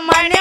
ಮನೆ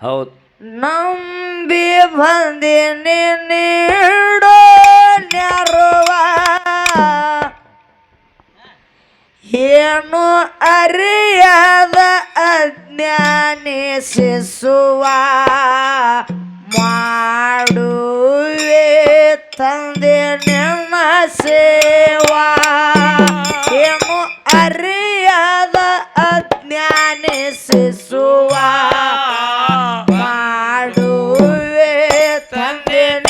ಹೌದು. ನಂಬಿ ಬಂದಿನಿ ನೀಡೋ ನೆರವ. ಏನು ಅರಿಯದ ಅಜ್ಞಾನಿ ಶಿಸುವ ಮಾಡುವೆ ತಂದೆ ನಿಮ್ಮ ಸೇವಾ. ಏನು ಅರಿಯದ ಅಜ್ಞಾನಿಸುವ también.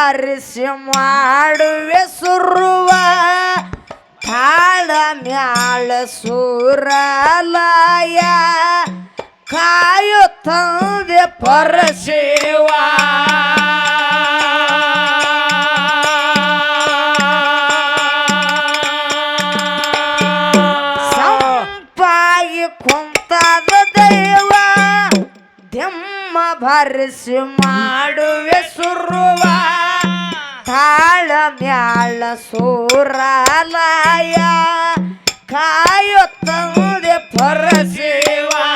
ಬಾರಿಸಿ ಮಾಡುವೆ ಸುರುವ ಕಾಳ ಮ್ಯಾಳ ಸುರಲಾಯ. ಕಾಯು ತಂದೆ ಕುಂತಾದ ಭರಿಸಿ ಮಾಡುವೆ ಸುರುವಾ. ತಾಳ ಮ್ಯಾಳ ಸೂರಾಲಯ ಕಾಯುತ್ತಂದೆ ಪರಸೇವಾ.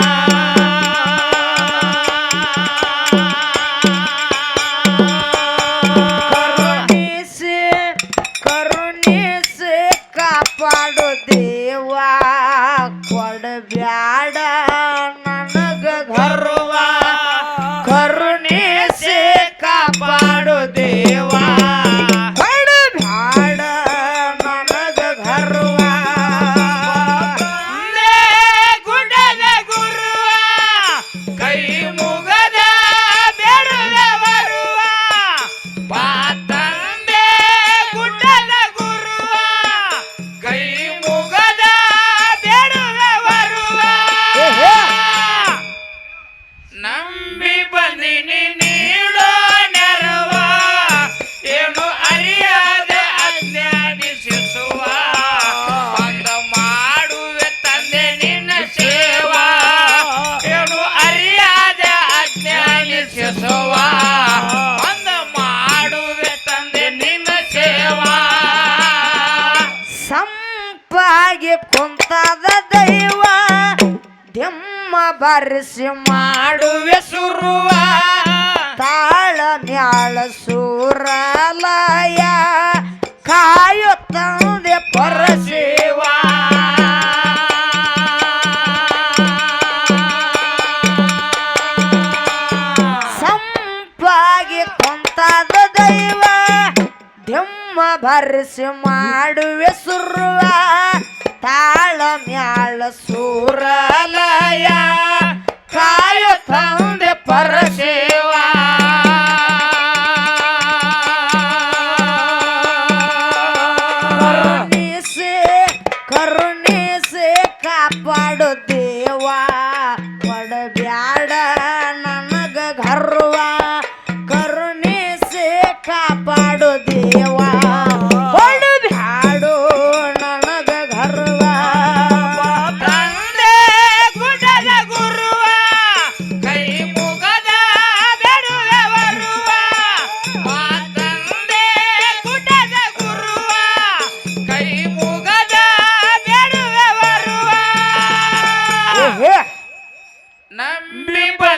ಬಾರಿಸಿ ಮಾಡುವೆ ಸುರುವ. ತಾಳ ನ್ಯಾಳ ಸೂರಲಯ. ಕಾಯುತ್ತಂದೆ ಪರಶಿವ. ಸಂಪಾಗಿ ಕುಂತಾದ ದೈವ. ಧಿಮ್ಮ ಭರಿಸಿ ಮಾಡುವೆ ಸುರುವ. ತಾಳ ಮ್ಯಾಳ ಸೂರಲಯ ಕಾಯ ತಂದೆ ಪರಶಿವ ಕರುಣಿಸಿ ಕರುಣಿಸಿ ಕಾಪಾಡು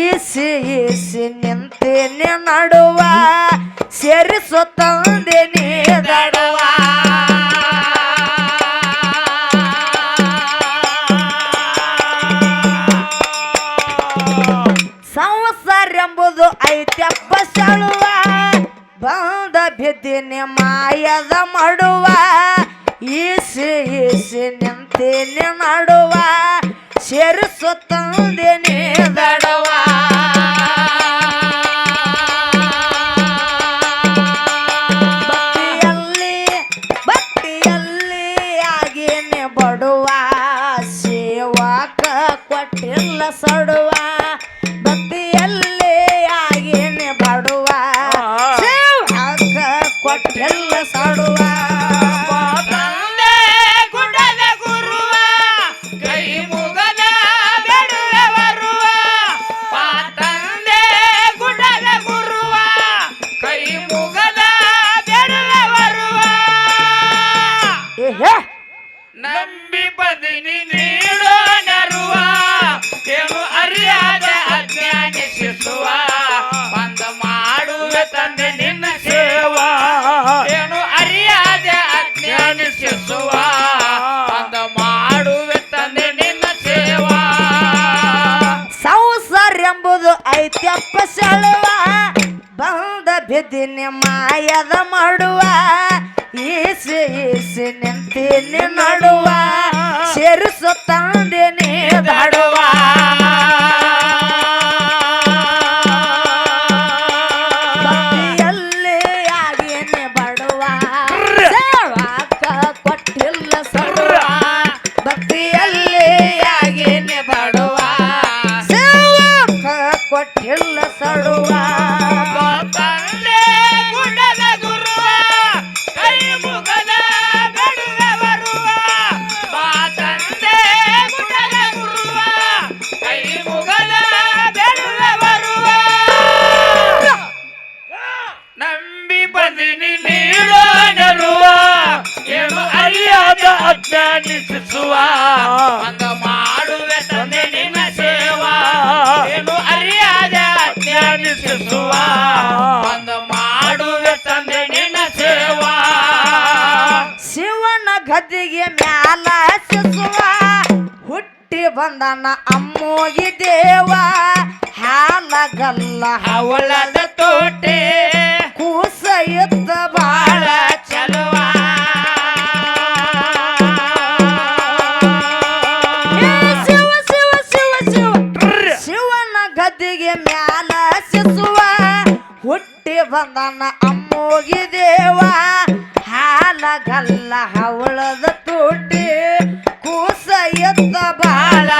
ಈಸಿ ಈಸಿ ನಿಂತೇನೆ ನಡುವ ಸೇರಿಸೋ ತಂದೆ ನೀ ದಡವ. ಸಂಸಾರ ಎಂಬುದು ಐತ್ಯಪ್ಪ ಸಳುವ ಬಂದ ಬಿದ್ದಿನಿ ಕೊಟ್ಟಿಲ್ಲ ಬಿದ್ದಿನಿ ಮಾಯದ ಮಾಡುವ ಈಸಿ ಈಸಿ ನಿಂತೀನಿ ನಡುವ, ಸೇರಿಸೋ ತಂದೆ ದಾಡುವ ಭಕ್ತಿಯಲ್ಲಿ ಆಗೇನೆ ಕೊಟ್ಟಿಲ್ಲ ಭಕ್ತಿಯಲ್ಲಿ ಆಗೇನೆ ಕೊಟ್ಟಿಲ್ಲ ಬಂದನ ಅಮ್ಮೋಗಿ ದೇವ ಹಾಲಗಲ್ಲ ಹವಳದ ತೋಟೆ ಕೂಸ ಇದ್ದ ಬಾಳ ಚಲುವ. ಶಿವ ಶಿವ ಶಿವ ಶಿವ. ಶಿವನ ಗದ್ದಿಗೆ ಮ್ಯಾಲ ಸಿಸುವ. ಹುಟ್ಟಿ ಬಂದನ ಅಮ್ಮೋಗಿ ದೇವ ಹಾಲಗಲ್ಲ ಹವಳದ ತುಟಿ. ಎದ್ದ ಬಾಳ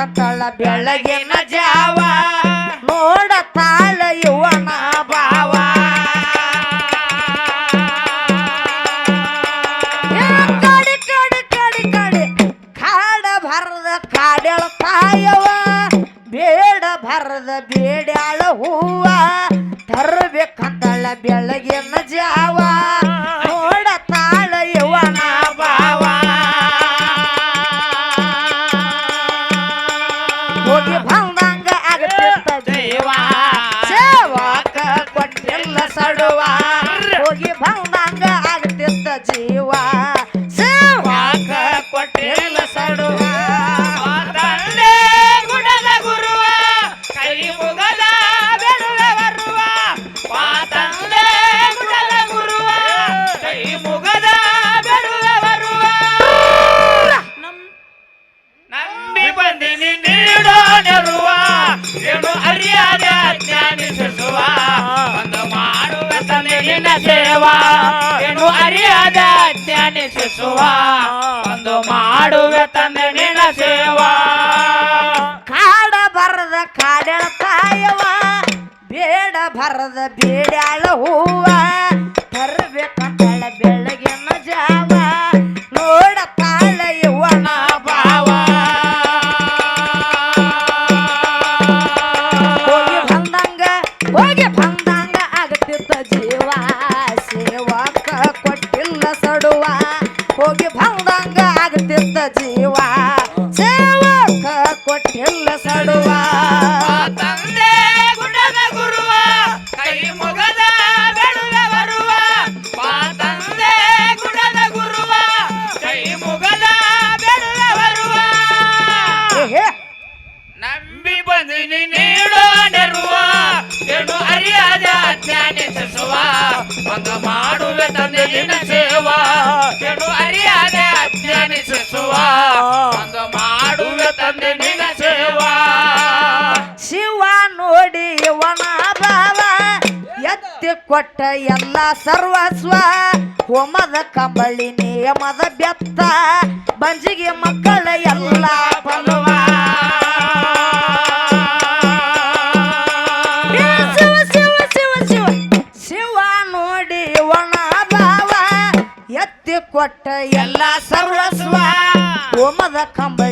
ಸತ್ತಳ ಬೆಳಗಿನ ಜಾವ. ನೋಡತಾಳ ಯುವನ ಭಾವ. ಕಡಿ ಕಡಿ ಕಡಿ ಕಡಿ. ಕಾಡ ಭರದ ಕಾಡೆಳ ತಾಯವ ಬೇಡ ಭರದ ಬೇಡ ಬೇಡ ಭರದ ಬೇಡ್ಯಾಳ ಹೂವ. ತರಬೇಕಂತಳ ಬೆಳಗಿನ ಜಾವ. ನೋಡ ತಾಳ ಇವನ ಬಾ. ಕೊಟ್ಟ ಎಲ್ಲ ಸರ್ವಸ್ವ, ಹೋಮದ ಕಂಬಳಿ ನಿಯಮದ ಬೆತ್ತ, ಬಂಜಿಗೆ ಮಕ್ಕಳ ಎಲ್ಲ ಬಲುವ. ಶಿವ ಶಿವ ಶಿವ ಶಿವ ನೋಡಿ ಒಣ ಭಾವ, ಎತ್ತಿ ಕೊಟ್ಟ ಎಲ್ಲ ಸರ್ವಸ್ವ, ಹೋಮದ ಕಂಬಳಿ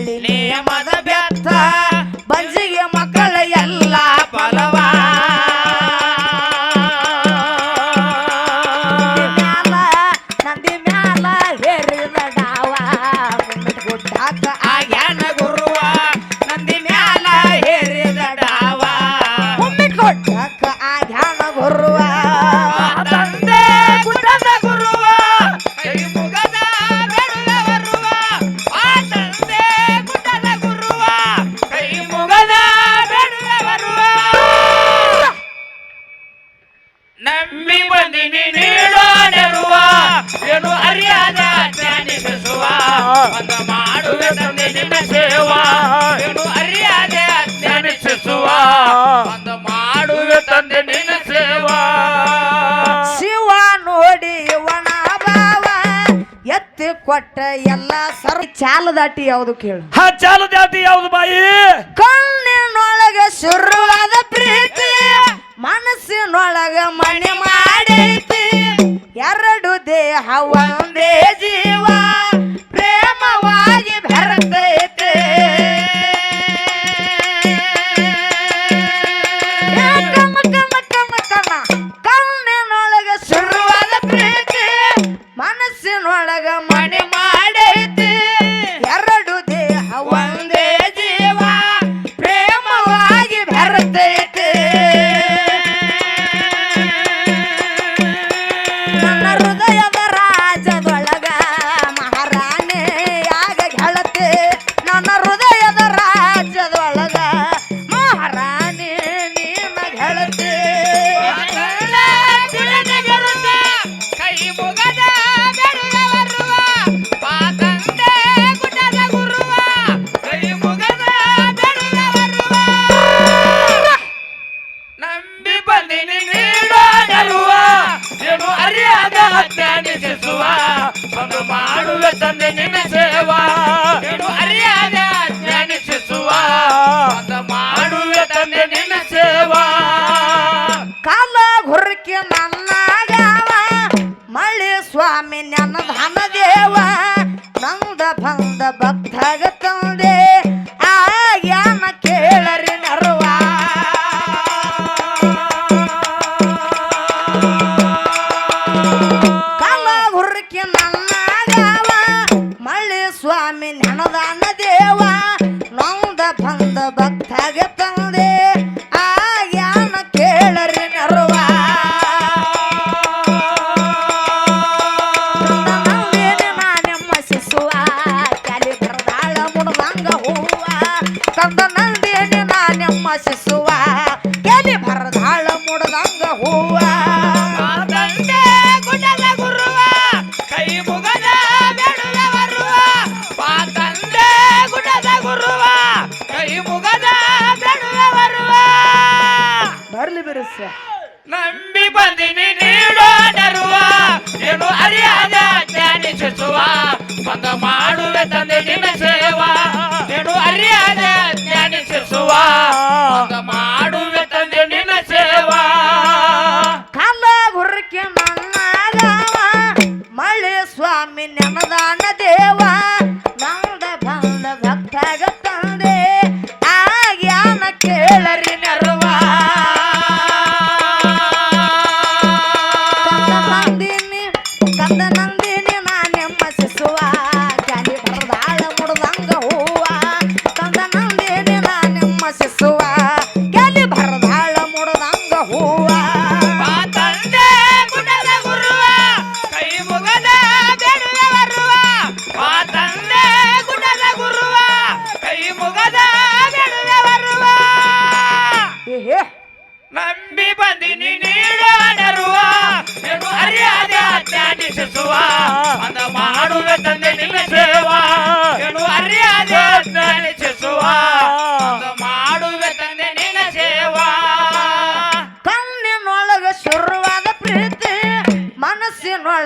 ದಾಟಿ ಯಾವುದು ಕೇಳು. ಹಾ ಚಾಲು ದಾಟಿ ಯಾವುದು ಬಾಯಿ? ಕಣ್ಣಿನೊಳಗೆ ಶುರುವಾದ ಪ್ರೀತಿ ಮನಸ್ಸಿನೊಳಗ ಮಣಿ ಮಾಡೈತಿ. ಎರಡು ದೇಹ ಒಂದೇ ಜೀವ. உள்ள தந்தை நினைச்சேவா ಬಂದ ಭಕ್ತಗೆ ತಂದೆ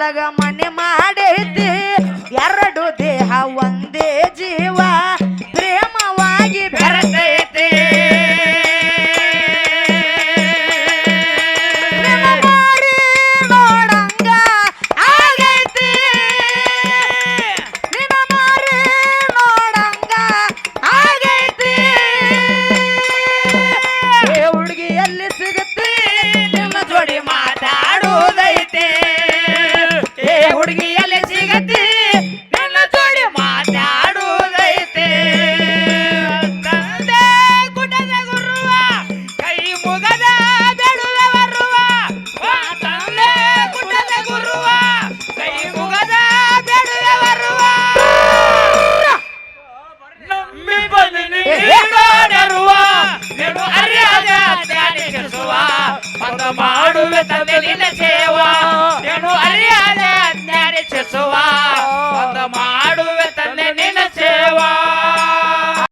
ಮನಸ್ಸಿನೊಳಗ ಮನೆ ಮಾಡೈತಿ ಎರಡು ದೇಹ ಒಂದೇ